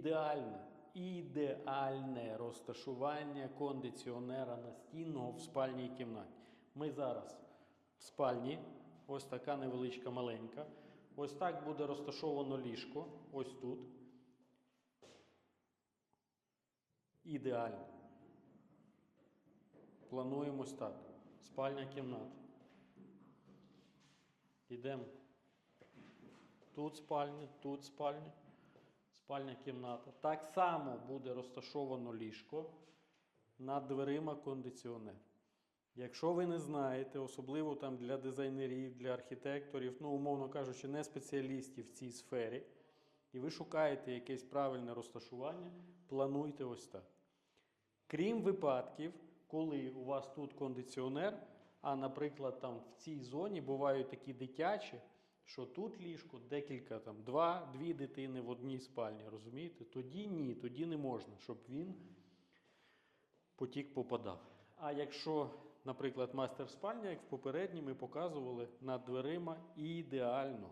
Ідеальне, ідеальне розташування кондиціонера настінного в спальній кімнаті. Ми зараз в спальні, ось така невеличка маленька. Ось так буде розташовано ліжко, ось тут. Ідеально. Плануємо так. Спальня кімната. Йдемо. Тут спальня, тут спальня, спальня кімната. Так само буде розташовано ліжко над дверима кондиціонер. Якщо ви не знаєте, особливо там для дизайнерів, для архітекторів, ну, умовно кажучи, не спеціалістів в цій сфері, і ви шукаєте якесь правильне розташування, плануйте ось так. Крім випадків, коли у вас тут кондиціонер, а, наприклад, там в цій зоні бувають такі дитячі, що тут ліжко декілька, там, два, дві дитини в одній спальні, розумієте? Тоді ні, тоді не можна, щоб він потік попадав. А якщо, наприклад, мастер спальня, як в попередній ми показували над дверима ідеально.